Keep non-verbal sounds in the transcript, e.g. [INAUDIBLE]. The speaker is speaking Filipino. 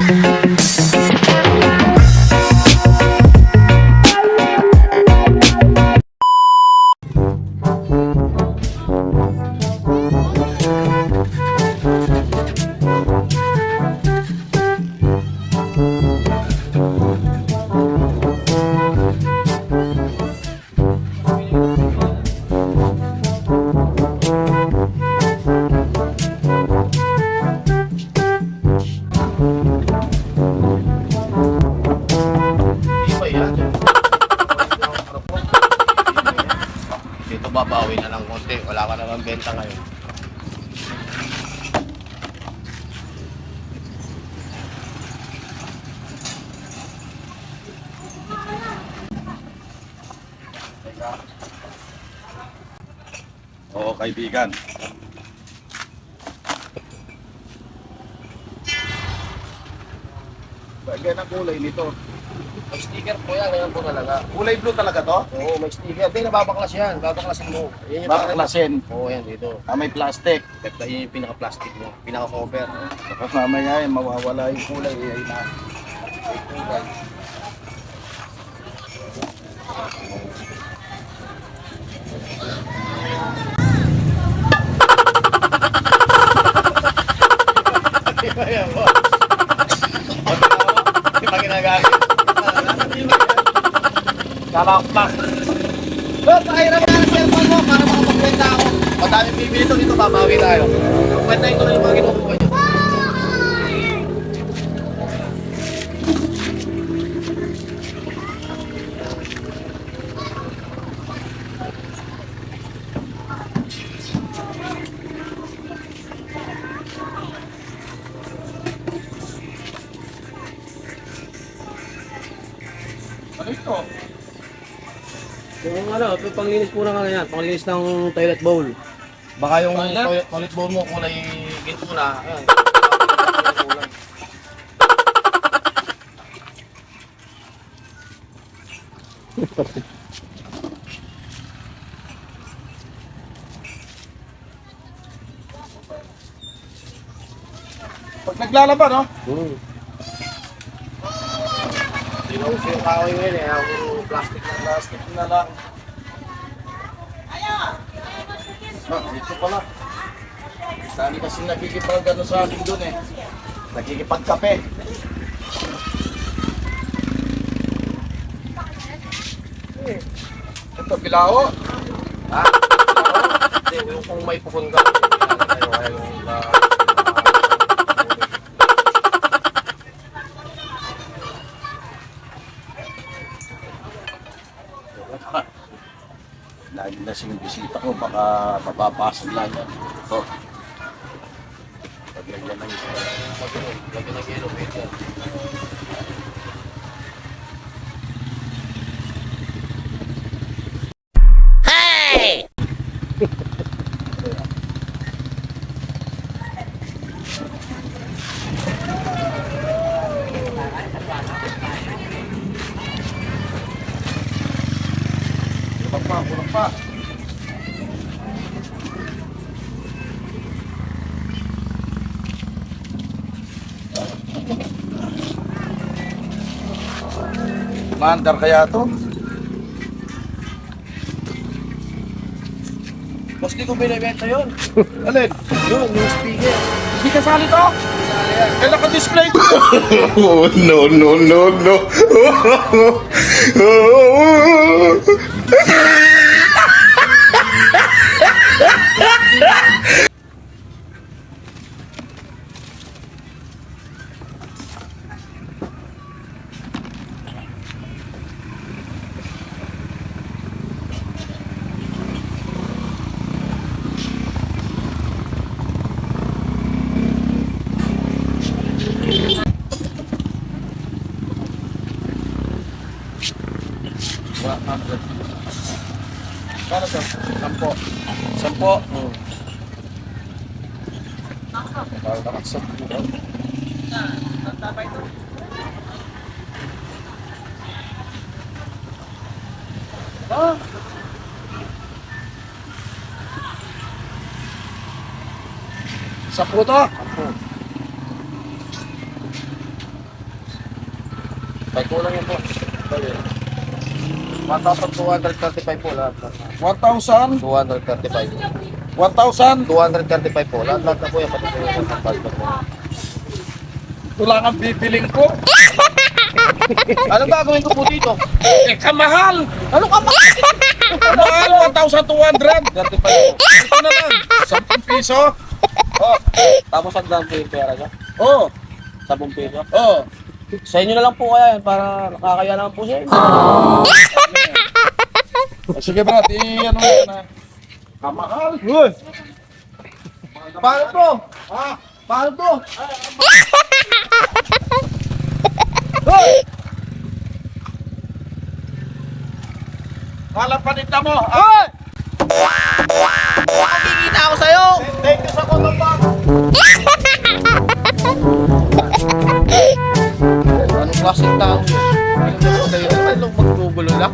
Thank you. Dito babawi na lang konti. Wala ka naman benta ngayon. Oo, kaibigan. Bagay ang kulay nito. May sticker po yan. Ngayon po talaga. Kulay blue talaga to? Oo, may sticker. Hindi, nababaklas yan. Babaklasin mo. Yan yung Baklasin. Oo, yan dito. Ah, may plastic. Ito yung pinaka-plastic mo. Pinaka-cover. Baka mamaya eh, mawawala yung kulay. Eh, ay na. May kulay. Ayan po. Hindi pa ginagamit. Pa. But, pakiram na ng cellphone mo para makapagbenta ako. Madami bibili ito, dito babawi tayo. Kwentahin ko na yung mga kinukuha niyo. Ano ito? Yung ano, yung panglinis po na yan, panglinis ng toilet bowl. Baka yung Toilet? toilet, toilet bowl mo kulay ginto na. Ayan. Pag naglalaba, no? Hmm. Yung kahoy ngayon eh, ang plastic na Plastic na lang. Ah, ito pala. Dali kasi nakikipag ano sa akin dun eh. Nakikipagkape. Ito, bilao. Ha? Hindi, yung kung may pukon ka, tayo kaya Lagi na yung bisita ko, baka mapapasok lang. Ito. Paglagyan ng isa. Lagi ng yellow paint pa, kulang pa. Mandar kaya to? Boss, di ko binibenta yun. [LAUGHS] Alin? Yun, yung speaker. Hindi kasali to? Kaya naka-display to. [LAUGHS] Oh no no no no! [LAUGHS] [LAUGHS] Kano to? Sampo. Sampo. Parang nakasampo. Ah. Sampo to? May kulang yun po. 1,235 po lahat. 1,000? 235. 1,000? 235 po. Lahat lahat na po yan. Pati po yung po. Wala kang bibiling ko. [LAUGHS] Anong gagawin ko po dito? Eh, kamahal! Ano ka ba? Kamahal, 1,200! Dati pa yun. Ito na lang, 10 piso. Oh, Tapos ang dami yung pera niya. Oh, 10 piso. oh. Sa inyo na lang po kaya yan para nakakaya naman po siya. Oh, [LAUGHS] sige bro, di ano yan na. Kamahal. Uy! Paano to? Ha? Paano to? Hoy! Halang panita mo. Ah, Hoy! Makikita ako sa'yo! thank you sa kotobang. Anong klaseng tao yun? Ano ba ako sa'yo? Ano ba maggugulo lang?